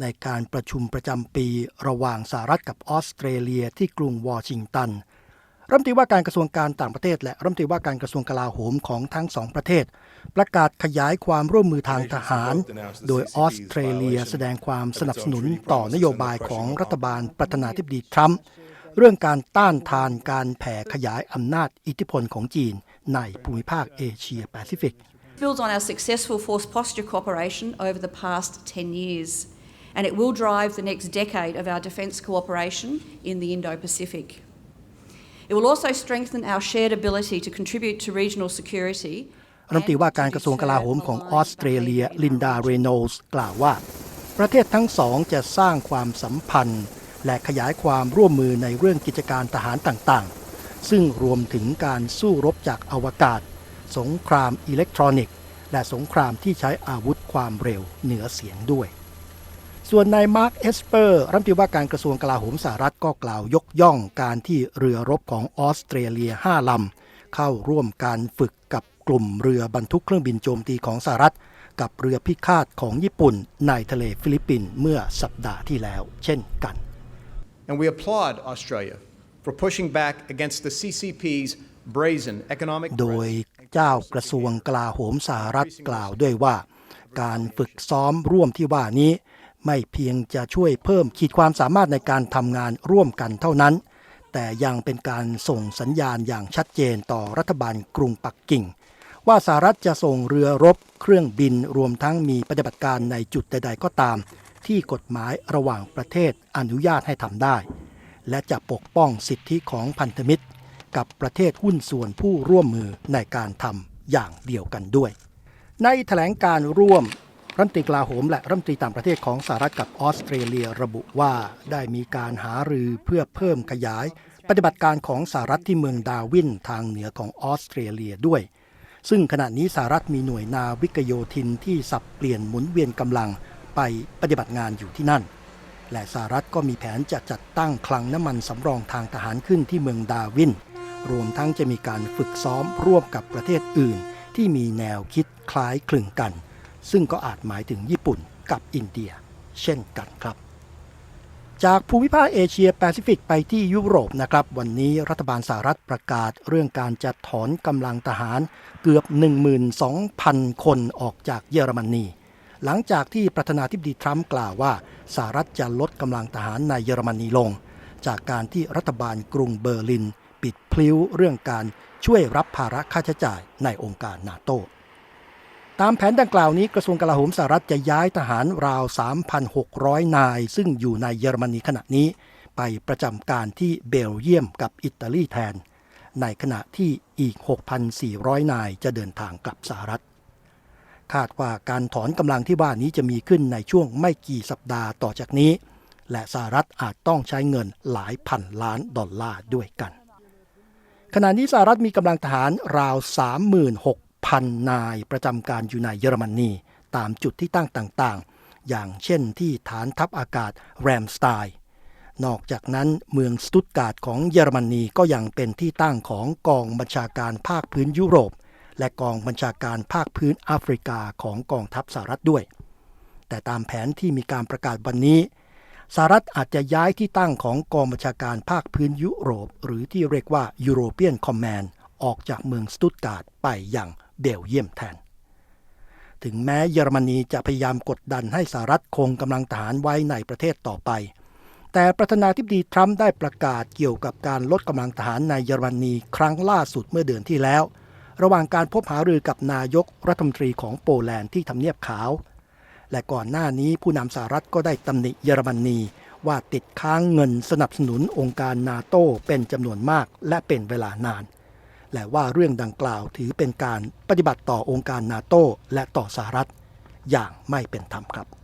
ในการประชุมประจำปีระหว่างสหรัฐกับออสเตรเลียที่กรุงวอชิงตันรัฐมนตรีว่าการกระทรวงการต่างประเทศ และรัฐมนตรีว่าการกระทรวงกลาโหมของทั้งสองประเทศ ประกาศขยายความร่วมมือทางทหาร โดยออสเตรเลียแสดงความสนับสนุนต่อนโยบายของรัฐบาลประธานาธิบดีทรัมป์เรื่องการต้านทานการแผ่ขยายอำนาจอิทธิพลของจีนในภูมิภาคเอเชียแปซิฟิก builds on our successful force posture cooperation over the past 10 years, and it will drive the next decade of our defence cooperation in the Indo Pacific. It will also strengthen our shared ability to contribute to regional security. รัฐมนตรีว่าการกระทรวงกลาโหมของออสเตรเลียลินดาเรโนลส์กล่าวว่า ประเทศทั้งสองจะสร้างความสัมพันธ์ และขยายความร่วมมือในเรื่องกิจการทหารต่างๆ ซึ่งรวมถึงการสู้รบจากอวกาศ สงครามอิเล็กทรอนิกส์ และสงครามที่ใช้อาวุธความเร็วเหนือเสียงด้วย ส่วนนายมาร์คเอสเปอร์รัฐมนตรีว่าการกระทรวงกลาโหมสหรัฐก็กล่าวยกย่องการที่เรือรบของออสเตรเลีย 5 ลำ เข้าร่วมการฝึกกับกลุ่มเรือบรรทุกเครื่องบินโจมตีของสหรัฐ กับเรือพิฆาตของญี่ปุ่นในทะเลฟิลิปปินส์เมื่อสัปดาห์ที่แล้ว เช่นกัน And we applaud Australia for pushing back against the CCP's brazen economic โดยเจ้ากระทรวงกลาโหมสหรัฐกล่าวด้วยว่า การฝึกซ้อมร่วมที่ว่านี้ ไม่เพียงจะช่วยเพิ่มขีดความสามารถในการทำงานร่วมกันเท่านั้น แต่ยังเป็นการส่งสัญญาณอย่างชัดเจนต่อรัฐบาลกรุงปักกิ่ง ว่าสหรัฐจะส่งเรือรบเครื่องบินรวมทั้งมีปฏิบัติการในจุดใด ๆ ก็ตาม ที่กฎหมายระหว่างประเทศอนุญาตให้ทำได้ และจะปกป้องสิทธิของพันธมิตร กับประเทศหุ้นส่วนผู้ร่วมมือในการทำอย่างเดียวกันด้วย ในแถลงการร่วม รัฐมนตรีกลาโหมและรัฐมนตรีต่างประเทศของสหรัฐกับออสเตรเลียระบุว่าได้มีการหารือเพื่อเพิ่มขยาย ปฏิบัติการของสหรัฐที่เมืองดาวินทางเหนือของออสเตรเลียด้วย ซึ่งขณะนี้สหรัฐมีหน่วยนาวิกโยธินที่สับเปลี่ยนหมุนเวียนกำลังไปปฏิบัติงานอยู่ที่นั่น และสหรัฐก็มีแผนจะจัดตั้งคลังน้ำมันสำรองทางทหารขึ้นที่เมืองดาวิน รวมทั้งจะมีการฝึกซ้อมร่วมกับประเทศอื่น ที่มีแนวคิดคล้ายคลึงกัน ซึ่งก็อาจหมายถึงญี่ปุ่นกับอินเดีย เช่นกันครับ จากภูมิภาคเอเชียแปซิฟิกไปที่ยุโรปนะครับ วันนี้รัฐบาลสหรัฐประกาศเรื่องการจะถอนกำลังทหารเกือบ 12,000 คนออกจากเยอรมนีหลังจากที่ประธานาธิบดีทรัมป์กล่าวว่าสหรัฐจะลดกำลังทหารในเยอรมนีลง จากการที่รัฐบาลกรุงเบอร์ลิน ปิดพลิ้วเรื่องการช่วยรับภาระค่าใช้จ่ายในองค์การนาโต ตามแผนดังกล่าวนี้กระทรวงกลาโหมสหรัฐจะย้ายทหารราว 3,600 นาย ซึ่งอยู่ในเยอรมนีขณะนี้ ไปประจำการที่เบลเยียมกับอิตาลีแทน ในขณะที่อีก 6,400 นายจะเดินทางกลับสหรัฐ คาดว่าการถอนกำลังที่ว่านี้จะมีขึ้นในช่วงไม่กี่สัปดาห์ต่อจากนี้ และสหรัฐอาจต้องใช้เงินหลายพันล้านดอลลาร์ด้วยกันขณะนี้สหรัฐมีกำลังทหารราว 36,000นายประจำการอยู่ในเยอรมนีตามจุดที่ตั้งต่างๆ อย่างเช่นที่ฐานทัพอากาศแรมสไตน์นอกจากนั้นเมืองสตุตการ์ดของเยอรมนีก็ยังเป็นที่ตั้งของกองบัญชาการภาคพื้นยุโรป และกองบัญชาการภาคพื้นแอฟริกาของกองทัพสหรัฐด้วย แต่ตามแผนที่มีการประกาศวันนี้สหรัฐอาจจะย้ายที่ตั้งของกองบัญชาการภาคพื้นยุโรป หรือที่เรียกว่า European Command ออกจากเมืองสตุตการ์ดไปอย่าง เบลเยียมแทน ถึงแม้เยอรมนีจะพยายามกดดันให้สหรัฐคงกำลังทหารไว้ในประเทศต่อไป แต่ประธานาธิบดีทรัมป์ได้ประกาศเกี่ยวกับการลดกำลังทหารในเยอรมนีครั้งล่าสุดเมื่อเดือนที่แล้ว ระหว่างการพบหารือกับนายกรัฐมนตรีของโปแลนด์ที่ทำเนียบขาว และก่อนหน้านี้ผู้นำสหรัฐก็ได้ตำหนิเยอรมนีว่าติดค้างเงินสนับสนุนองค์การนาโตเป็นจำนวนมากและเป็นเวลานาน และว่าเรื่องดังกล่าวถือเป็นการปฏิบัติต่อองค์การนาโตและต่อสหรัฐอย่างไม่เป็นธรรมครับ